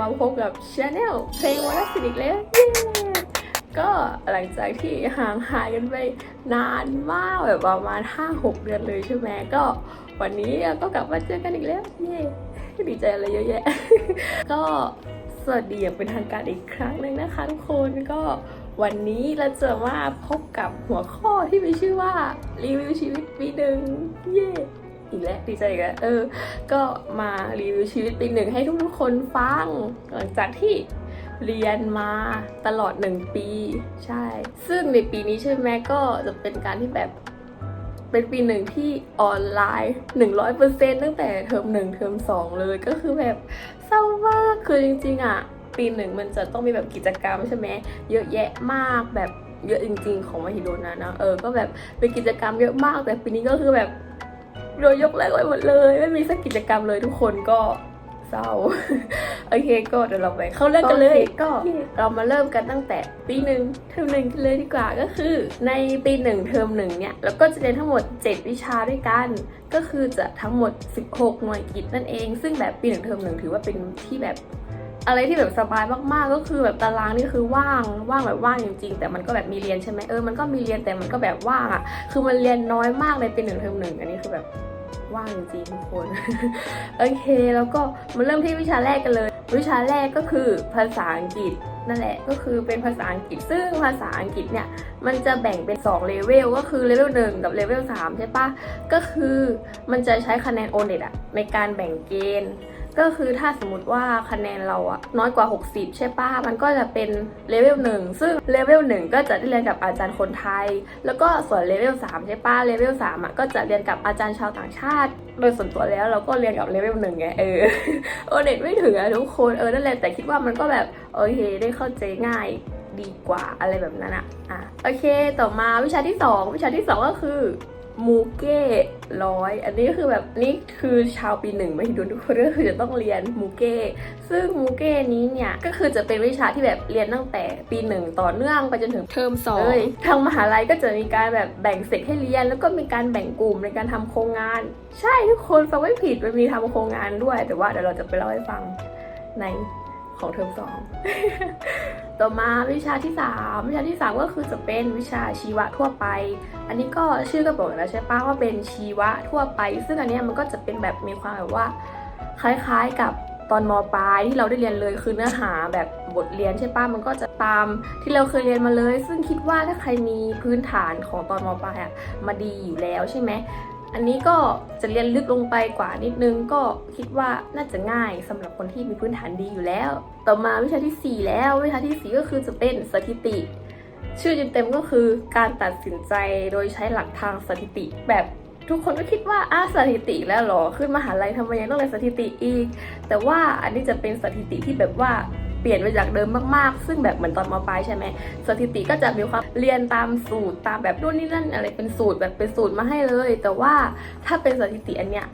มาพบกับช anel เพลงวันละสิอีกแล้วเย้ก็หลังจากที่ห่างหายกันไปนานมากแบบประมาณ 5-6 เดือนเลยใช่ไหมก็วันนี้ก็กลับมาเจอกันอีกแล้วเย้ดีใจอะไรเยอะแยะ ก็สวัสดีอย่างเป็นทางการอีกครั้งหนึ่งนะคะทุกคนก็วันนี้เราจะมาพบกับหัวข้อที่มีชื่อว่ารีวิวชีวิตปีหนึ่งเย้ อีกแล้วดีใจอีกแล้วเออ ก็มารีวิวชีวิตปีหนึ่งให้ทุกๆคนฟัง หลังจากที่เรียนมาตลอดหนึ่งปี ใช่ ซึ่งในปีนี้ใช่ไหมก็จะเป็นการที่แบบเป็นปีหนึ่งที่ออนไลน์หนึ่งร้อยเปอร์เซ็นตั้งแต่เทอมหนึ่งเทอมสองเลยก็คือแบบเศร้ามากคือจริงๆอะ ปีหนึ่งมันจะต้องมีแบบกิจกรรมใช่ไหมเยอะแยะมากแบบเยอะจริง ๆ ของมหิดลนะนะเออก็แบบเป็นกิจกรรมเยอะมากแต่ปีนี้ก็คือแบบ โดนยกเลิกไปหมดเลย ไม่มีสักกิจกรรมเลยทุกคนก็เศร้าโอเคก็เดี๋ยวเราไปเข้าเรื่องกันเลยก็เรามาเริ่มกันตั้งแต่ปีหนึ่งเทอมหนึ่งกันเลยดีกว่าก็คือ ในปีหนึ่งเทอมหนึ่งเนี่ยเราก็จะเรียนทั้งหมด 7 วิชาด้วยกัน ก็คือจะทั้งหมด 16 หน่วยกิจนั่นเอง ซึ่งแบบปีหนึ่งเทอมหนึ่งถือว่าเป็นที่แบบ อะไรที่แบบสบายมากๆ ก็คือแบบตารางนี่คือว่างว่างแบบว่างจริงๆ แต่มันก็แบบมีเรียนใช่ไหมเออมันก็มีเรียนแต่มันก็แบบว่างอะคือมันเรียนน้อยมากในปีหนึ่งเทอมหนึ่งอันนี้คือแบบว่างจริงๆทุกคนโอเค แล้วก็มาเริ่มที่วิชาแรกกันเลย วิชาแรกก็คือภาษาอังกฤษนั่นแหละก็คือเป็นภาษาอังกฤษ ซึ่งภาษาอังกฤษเนี่ยมันจะแบ่งเป็น2เลเวลก็คือเลเวล1กับเลเวล3ใช่ปะก็คือมันจะใช้คะแนนโอเน็ตอะในการแบ่งเกณฑ์ ก็คือถ้าสมมติว่าคะแนนเราอะน้อยกว่า 60 ใช่ปะมันก็จะเป็นเลเวล1ซึ่งเลเวล1ก็จะได้เรียนกับอาจารย์คนไทย แล้วก็ส่วนเลเวล3ใช่ปะเลเวล3อะก็จะเรียนกับอาจารย์ชาวต่างชาติ โดยส่วนตัวแล้วเราก็เรียนกับเลเวลหนึ่งไงเออโอเน็ตไม่ถึงอะทุกคนเออนั่นแหละแต่คิดว่ามันก็แบบโอเคได้เข้าใจง่ายดีกว่าอะไรแบบนั้นอะอะโอเคต่อมาวิชาที่สองวิชาที่สองก็คือ มูเก้ร้อยอันนี้คือแบบนี่คือชาวปีหนึ่งไม่ดูทุกคนก็คือจะต้องเรียนมูเก้ซึ่งมูเก้นี้เนี่ยก็คือจะเป็นวิชาที่แบบเรียนตั้งแต่ปีหนึ่งต่อเนื่องไปจนถึงเทอมสองเลยทางมหาลัยก็จะมีการแบบแบ่งเซกให้เรียน แล้วก็มีการแบ่งกลุ่มในการทำโครงงาน ใช่ทุกคนฟังไม่ผิดมันมีทำโครงงานด้วย แต่ว่าเดี๋ยวเราจะไปเล่าให้ฟังในของเทอมสอง ต่อมาวิชาที่ 3 วิชาที่ 3 ก็คือจะเป็นวิชาชีวะทั่วไป อันนี้ก็ชื่อก็บอกแล้วใช่ปะว่าเป็นชีวะทั่วไป ซึ่งอันนี้มันก็จะเป็นแบบมีความแบบว่า คล้ายๆกับตอนมปลายที่เราได้เรียนเลยคือเนื้อหาแบบบทเรียนใช่ปะมันก็จะตามที่เราเคยเรียนมาเลย ซึ่งคิดว่าถ้าใครมีพื้นฐานของตอนมปลายอะมาดีอยู่แล้วใช่ไหม อันนี้ก็จะเรียนลึกลงไปกว่านิดนึงก็คิดว่าน่าจะง่ายสำหรับคนที่มีพื้นฐานดีอยู่แล้ว ต่อมาวิชาที่ 4 แล้ววิชาที่ 4 ก็คือจะเป็นสถิติ ชื่อเต็มๆก็คือการตัดสินใจโดยใช้หลักทางสถิติ แบบทุกคนก็คิดว่าอ้าสถิติแล้วหรอขึ้นมหาลัยทำไมยังต้องเรียนสถิติอีก แต่ว่าอันนี้จะเป็นสถิติที่แบบว่า เปลี่ยนไปจากเดิมมากๆ ซึ่งแบบเหมือนตอนมปลายใช่ไหมสถิติก็จะมีความเรียนตามสูตรตามแบบนู่นนี่นั่นอะไรเป็นสูตรแบบเป็นสูตรมาให้เลย แต่ว่าถ้าเป็นสถิติอันเนี้ย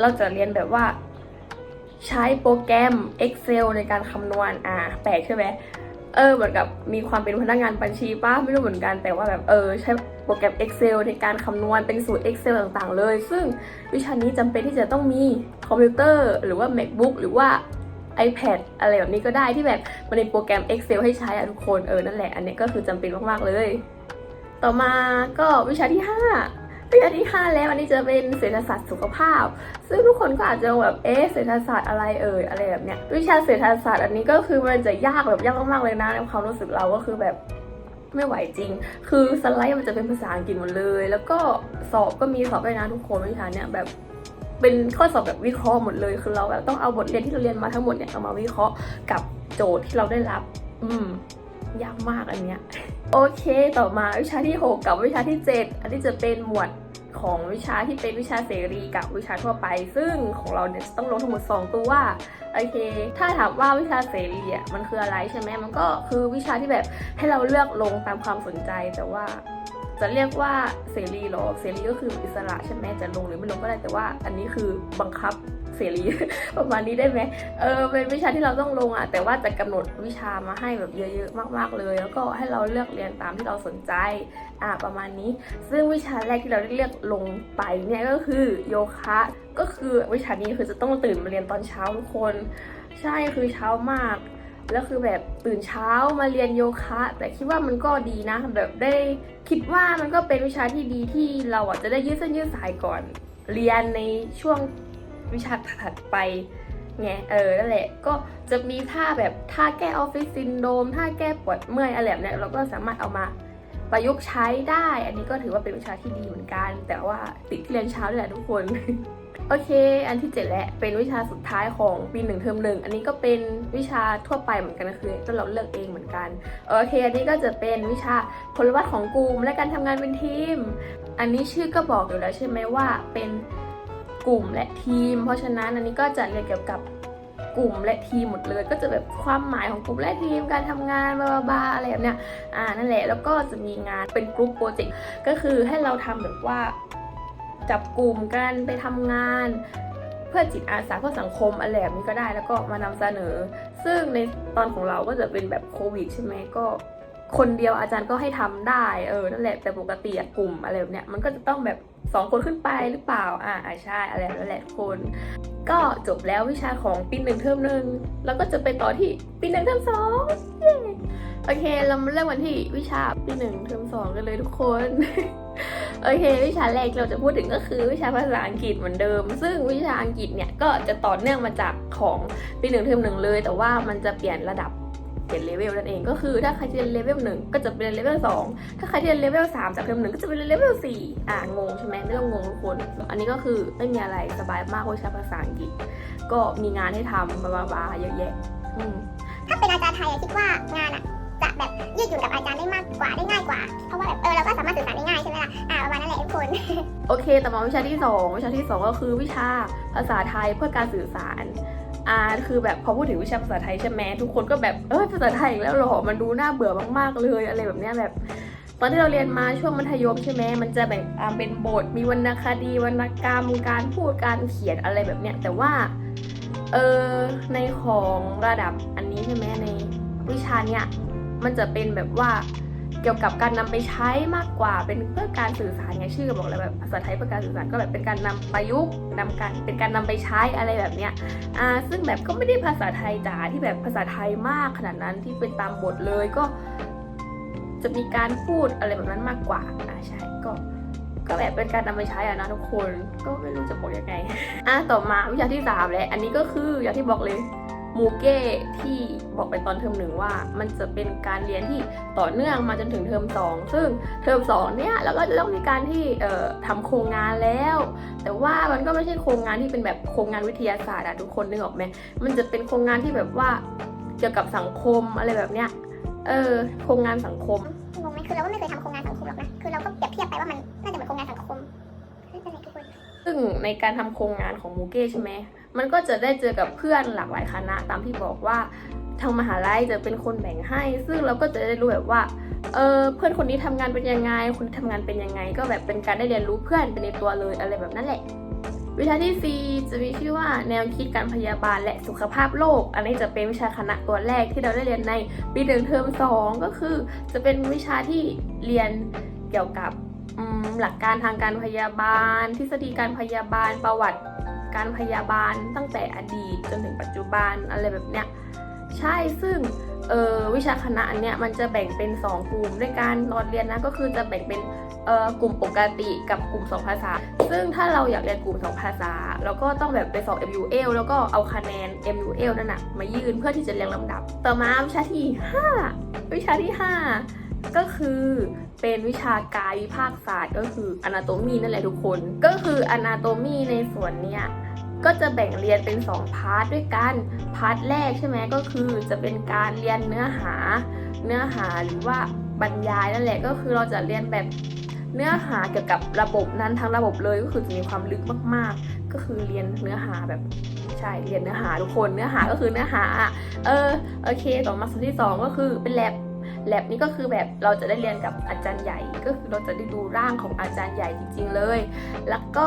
เราจะเรียนแบบว่า ใช้โปรแกรม Excel ในการคำนวณอ่าแปลกใช่ไหมเออเหมือนกับมีความเป็นพนักงานบัญชีป้าไม่รู้เหมือนกันแต่ว่าแบบเออใช้โปรแกรม Excel ในการคำนวณเป็นสูตร Excel ต่างๆ เลย ซึ่งวิชานี้จำเป็นที่จะต้องมีคอมพิวเตอร์ หรือว่า MacBook หรือว่า iPad อะไรแบบนี้ก็ได้ที่แบบมันในโปรแกรม Excel ให้ใช้อะทุกคนเออนั่นแหละอันนี้ก็คือจำเป็นมากๆเลย ต่อมาก็วิชาที่5วิชาที่5แล้วอันนี้จะเป็นเศรษฐศาสตร์สุขภาพ ซึ่งทุกคนก็อาจจะแบบเอ๊ะเศรษฐศาสตร์อะไรเอ่ยอะไรแบบเนี้ยวิชาเศรษฐศาสตร์อันนี้ก็คือมันจะยากแบบยากมากๆเลยนะในความรู้สึกเราก็คือแบบไม่ไหวจริง คือสไลด์มันจะเป็นภาษาอังกฤษหมดเลย แล้วก็สอบก็มีสอบด้วยนะทุกคนวิชาเนี้ยแบบ เป็นข้อสอบแบบวิเคราะห์หมดเลยคือเราแบบต้องเอาบทเรียนที่เราเรียนมาทั้งหมดเนี่ยเอามาวิเคราะห์กับโจทย์ที่เราได้รับ อืมยากมากอันเนี้ยโอเคต่อมาวิชาที่ 6 กับวิชาที่ 7 อันนี้จะเป็นหมวดของวิชาที่เป็นวิชาเสรีกับวิชาทั่วไป ซึ่งของเราเนี่ยจะต้องลงทั้งหมด 2 ตัวโอเค ถ้าถามว่าวิชาเสรีอะมันคืออะไรใช่ไหมมันก็คือวิชาที่แบบให้เราเลือกลงตามความสนใจแต่ว่า จะเรียกว่าเสรีหรอ เสรีก็คืออิสระใช่ไหมจะลงหรือไม่ลงก็ได้แต่ว่า อันนี้คือบังคับเสรีประมาณนี้ได้ไหมเออเป็นวิชาที่เราต้องลงอะแต่ว่าจะกำหนดวิชามาให้แบบเยอะๆมาก ๆเลย แล้วก็ให้เราเลือกเรียนตามที่เราสนใจอ่าประมาณนี้ ซึ่งวิชาแรกที่เราได้เลือกลงไปเนี่ยก็คือโยคะ ก็คือวิชานี้คือจะต้องตื่นมาเรียนตอนเช้าทุกคน ใช่คือเช้ามาก แล้วคือแบบตื่นเช้ามาเรียนโยคะ แต่คิดว่ามันก็ดีนะ แบบได้คิดว่ามันก็เป็นวิชาที่ดีที่เราอะจะได้ยืดเส้นยืดสายก่อน เรียนในช่วงวิชาถัดไปไงเออนั่นแหละก็จะมีท่าแบบท่าแก้ออฟฟิศซินโดมท่าแก้ปวดเมื่อยอะไรแบบเนี้ยเราก็สามารถเอามาประยุกต์ใช้ได้ อันนี้ก็ถือว่าเป็นวิชาที่ดีเหมือนกัน แต่ว่าติดเรียนเช้าด้วยแหละทุกคน โอเค อันที่เจ็ดแหละ เป็นวิชาสุดท้ายของปีหนึ่งเทอมหนึ่ง อันนี้ก็เป็นวิชาทั่วไปเหมือนกันก็คือก็เราเลือกเองเหมือนกัน โอเค อันนี้ก็จะเป็นวิชาพลวัตของกลุ่มและการทำงานเป็นทีม อันนี้ชื่อก็บอกอยู่แล้วใช่ไหมว่าเป็นกลุ่มและทีม เพราะฉะนั้นอันนี้ก็จะเรียนเกี่ยวกับกลุ่มและทีมหมดเลย ก็จะแบบความหมายของกลุ่มและทีมการทำงานบลาบลาอะไรแบบเนี้ย อ่านั่นแหละแล้วก็จะมีงานเป็นกรุ๊ปโปรเจกต์ก็คือให้เราทำแบบว่า จับกลุ่มกันไปทำงาน เพื่อจิตอาสาเพื่อสังคมอะไรแบบนี้ก็ได้แล้วก็มานำเสนอ ซึ่งในตอนของเราก็จะเป็นแบบโควิดใช่ไหมก็คนเดียวอาจารย์ก็ให้ทำได้เออนั่นแหละแต่ปกติกลุ่มอะไรแบบเนี้ยมันก็จะต้องแบบสองคนขึ้นไปหรือเปล่าอ่าใช่อะไรแบบนั่นแหละทุกคน ก็จบแล้ววิชาของปีหนึ่งเทอมหนึ่งแล้วก็จะไปต่อที่ปีหนึ่งเทอมสองโอเค เรามาเริ่มกันที่วิชาปีหนึ่งเทอมสองกันเลยทุกคน โอเค วิชาแรกเราจะพูดถึงก็คือวิชาภาษาอังกฤษเหมือนเดิม ซึ่งวิชาอังกฤษเนี่ยก็จะต่อเนื่องมาจากของปีหนึ่งเทอมหนึ่งเลย แต่ว่ามันจะเปลี่ยนระดับเปลี่ยนเลเวลนั่นเองก็คือถ้าใครเรียนเลเวลหนึ่งก็จะเป็นเลเวลสองถ้าใครเรียนเลเวลสามจากเทอมหนึ่งก็จะเป็นเลเวลสี่อ่างงใช่ไหมไม่ต้องงงทุกคน อันนี้ก็คือไม่มีอะไรสบายมากวิชาภาษาอังกฤษ ก็มีงานให้ทำบลาบลาเยอะแยะถ้าเป็นอาจารย์ไทยอะคิดว่างาน ยืดหยุ่นกับอาจารย์ได้มากกว่าได้ง่ายกว่า เพราะว่าแบบเออเราก็สามารถสื่อสารได้ง่ายใช่ไหมล่ะ อ่าประมาณนั้นแหละทุกคน โอเค ต่อมาวิชาที่ 2 วิชาที่ 2 ก็คือวิชาภาษาไทยเพื่อการสื่อสารอ่าคือแบบพอพูดถึงวิชาภาษาไทยใช่ไหมทุกคนก็แบบเออภาษาไทยอีกแล้วเหรอ มันดูน่าเบื่อมากๆเลยอะไรแบบเนี้ยแบบตอนที่เราเรียนมาช่วงมัธยมใช่ไหมมันจะแบ่งอ่าเป็นบท มีวรรณคดี วรรณกรรม การพูด การเขียนอะไรแบบเนี้ย แต่ว่า เออในของระดับอันนี้ใช่ไหมในวิชาเนี้ย มันจะเป็นแบบว่าเกี่ยวกับการนำไปใช้มากกว่าเป็นเพื่อการสื่อสารไงชื่อก็บอกแล้วแบบภาษาไทยเพื่อการสื่อสารก็แบบเป็นการนำประยุกต์นำการเป็นการนำไปใช้อะไรแบบเนี้ยอ่าซึ่งแบบก็ไม่ได้ภาษาไทยจ๋าที่แบบภาษาไทยมากขนาดนั้นที่เป็นตามบทเลยก็ จะมีการพูดอะไรแบบนั้นมากกว่าอ่าใช่ก็ก็แบบเป็นการนำไปใช้อะนะทุกคนก็ไม่รู้จะบอกยังไงอะต่อมาวิชาที่สามแหละอันนี้ก็คืออย่างที่บอกเลย มูเก้ที่บอกไปตอนเทอมหนึ่งว่า มันจะเป็นการเรียนที่ต่อเนื่องมาจนถึงเทอมสองซึ่งเทอมสองเนี่ยเราก็จะต้องมีการที่เอ่อทำโครงงานแล้ว แต่ว่ามันก็ไม่ใช่โครงงานที่เป็นแบบโครงงานวิทยาศาสตร์อะทุกคนนึกออกไหมมันจะเป็นโครงงานที่แบบว่าเกี่ยวกับสังคมอะไรแบบเนี้ยเออโครงงานสังคมงงไหมคือเราก็ไม่เคยทำโครงงานสังคมหรอกนะคือเราก็เปรียบเทียบไปว่ามันน่าจะเหมือนโครงงานสังคมไม่เป็นไรทุกคนซึ่งในการทำโครงงานของมูเก้ใช่ไหม มันก็จะได้เจอกับเพื่อนหลากหลายคณะ ตามที่บอกว่าทางมหาลัยจะเป็นคนแบ่งให้ ซึ่งเราก็จะได้รู้แบบว่าเออเพื่อนคนนี้ทำงานเป็นยังไง คนที่ทำงานเป็นยังไง ก็แบบเป็นการได้เรียนรู้เพื่อนเป็นในตัวเลยอะไรแบบนั้นแหละ วิชาที่ 4 จะมีชื่อว่าแนวคิดการพยาบาลและสุขภาพโลก อันนี้จะเป็นวิชาคณะตัวแรกที่เราได้เรียนในปีหนึ่งเทอมสองก็คือ จะเป็นวิชาที่เรียนเกี่ยวกับหลักการทางการพยาบาล ทฤษฎีการพยาบาลประวัติ การพยาบาลตั้งแต่อดีตจนถึงปัจจุบันอะไรแบบเนี้ยใช่ซึ่งเออวิชาคณะอันเนี้ยมันจะแบ่งเป็น 2 กลุ่มด้วยการตอนเรียนนะก็คือจะแบ่งเป็นเออกลุ่มปกติกับกลุ่ม 2 ภาษา ซึ่งถ้าเราอยากเรียนกลุ่ม 2 ภาษาเราก็ต้องแบบไปสอบ MUL แล้วก็เอาคะแนน MUL นั่นนะมายื่นเพื่อที่จะเรียงลำดับ ต่อมาวิชาที่ 5 วิชาที่ 5 ก็คือเป็นวิชากายวิภาคศาสตร์ ก็คือ anatomy นั่นแหละทุกคน ก็คือ anatomy ในส่วนเนี้ยก็จะแบ่งเรียนเป็น 2 พาร์ทด้วยกัน พาร์ทแรกใช่ไหมก็คือจะเป็นการเรียนเนื้อหา เนื้อหาหรือว่าบรรยายนั่นแหละก็คือเราจะเรียนแบบเนื้อหาเกี่ยวกับระบบนั้นทั้งระบบเลยก็คือจะมีความลึกมาก ๆ ก็คือเรียนเนื้อหาแบบใช่เรียนเนื้อหาทุกคนเนื้อหาก็คือเนื้อหา เออโอเคต่อมาส่วนที่สองก็คือเป็นแลบ แลบนี้ก็คือแบบเราจะได้เรียนกับอาจารย์ใหญ่ ก็คือเราจะได้ดูร่างของอาจารย์ใหญ่จริง ๆ เลย แล้วก็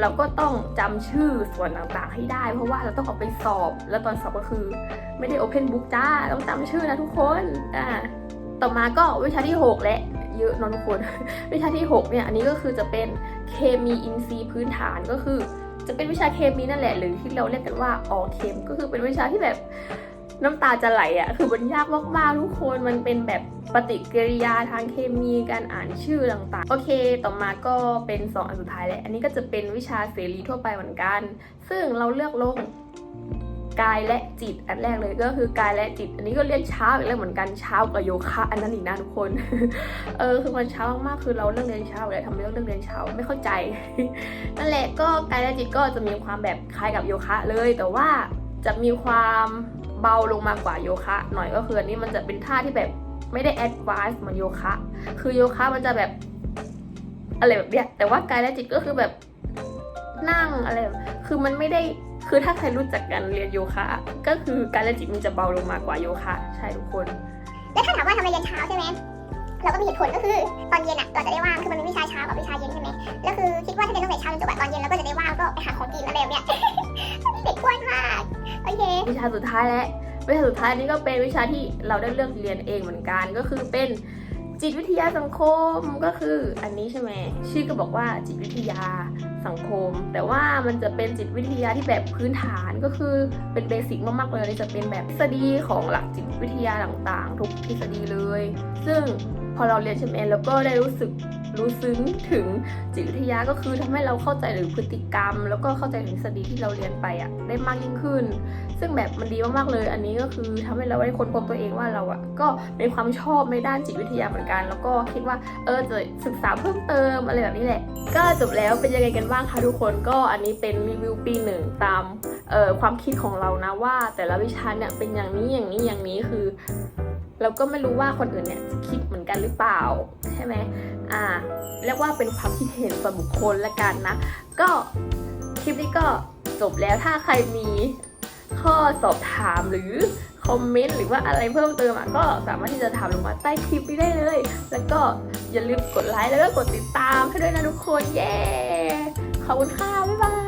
เราก็ต้องจำชื่อส่วนต่างๆให้ได้ เพราะว่าเราต้องเอาไปสอบ แล้วตอนสอบก็คือไม่ได้ Open Book จ้าต้องจำชื่อนะทุกคนอ่าต่อมาก็วิชาที่ 6 และเยอะนอะทุกคน วิชาที่ 6 เนี่ยอันนี้ก็คือจะเป็นเคมีอินทรีย์พื้นฐานก็คือ จะเป็นวิชาเคมีนั่นแหละหรือที่เราเรียกกันว่าออเคมก็คือเป็นวิชาที่แบบ น้ำตาจะไหลอะ่ะคือมันยากมากๆทุกคนมันเป็นแบบปฏิกิริยาทางเคมีการอ่านชื่อต่างๆ โอเค ต่อมาก็เป็นสองอันสุดท้ายแหละอันนี้ก็จะเป็นวิชาเสรีทั่วไปเหมือนกัน ซึ่งเราเลือกลงกายและจิตอันแรกเลยก็คือกายและจิต อันนี้ก็เรียนเช้าอีกแล้วเหมือนกันเช้ากับโยคะอันนั้นอีกนะทุกคนเออคือมันเช้ามากๆคือเราเลิกเรียนเช้าเลยทำไมต้องเลิกเรียนเช้าไม่เข้าใจนั่นแหละก็กายและจิตก็จะมีความแบบคล้ายกับโยคะเลยแต่ว่าจะมีความ เบาลงมากว่าโยคะ หน่อยก็คืออันนี้มันจะเป็นท่าที่แบบไม่ได้แอดวานซ์เหมือนโยคะ คือโยคะมันจะแบบอะไรแบบเนี้ยแต่ว่ากายและจิตก็คือแบบนั่งอะไร คือมันไม่ได้ คือถ้าใครรู้จักกันเรียนโยคะ ก็คือกายและจิตมันจะเบาลงมากว่าโยคะ ใช่ทุกคน แล้วถ้าถามว่าทำไมเรียนเช้าใช่ไหมเราก็มีเหตุผลก็คือตอนเย็นอะเราจะได้ว่าง คือมันเป็นวิชาเช้ากับวิชาเย็นใช่ไหมแล้วคือคิดว่าถ้าเรียนตั้งแต่เช้าจนจบตอนเย็นเราก็จะได้ว่างก็ไปหาของกินอะไรแบบเนี้ยเด็กกวนมาก โอเค วิชาสุดท้ายและวิชาสุดท้ายนี้ก็เป็นวิชาที่เราได้เลือกเรียนเองเหมือนกันก็คือเป็นจิตวิทยาสังคมก็คืออันนี้ใช่ไหมชื่อก็บอกว่าจิตวิทยาสังคม แต่ว่ามันจะเป็นจิตวิทยาที่แบบพื้นฐานก็คือเป็นเบสิกมากๆเลยจะเป็นแบบทฤษฎีของหลักจิตวิทยาต่างๆ ทุกทฤษฎีเลย ซึ่ง พอเราเรียนใช่ไหมแล้วก็ได้รู้สึกรู้ซึ้งถึงจิตวิทยาก็คือทำให้เราเข้าใจหรือพฤติกรรม แล้วก็เข้าใจถึงทฤษฎีที่เราเรียนไปอะได้มากยิ่งขึ้น ซึ่งแบบมันดีมากๆเลย อันนี้ก็คือทำให้เราได้ค้นพบตัวเองว่าเราอะก็มีความชอบในด้านจิตวิทยาเหมือนกัน แล้วก็คิดว่าเออจะศึกษาเพิ่มเติมอะไรแบบนี้แหละ ก็จบแล้วเป็นยังไงกันบ้างคะทุกคนก็อันนี้เป็นรีวิวปีหนึ่งตามความคิดของเรานะว่า แต่ละวิชาเนี่ยเป็นอย่างนี้อย่างนี้อย่างนี้คือ เราก็ไม่รู้ว่าคนอื่นเนี่ยจะคิดเหมือนกันหรือเปล่าใช่ไหมอ่าเรียกว่าเป็นความคิดเห็นส่วนบุคคลละกันนะ ก็คลิปนี้ก็จบแล้วถ้าใครมีข้อสอบถามหรือคอมเมนต์หรือว่าอะไรเพิ่มเติมอะก็สามารถที่จะถามลงมาใต้คลิปนี้ได้เลย แล้วก็อย่าลืมกดไลค์แล้วก็กดติดตามให้ด้วยนะทุกคน เย้ ขอบคุณค่ะ บ๊ายบาย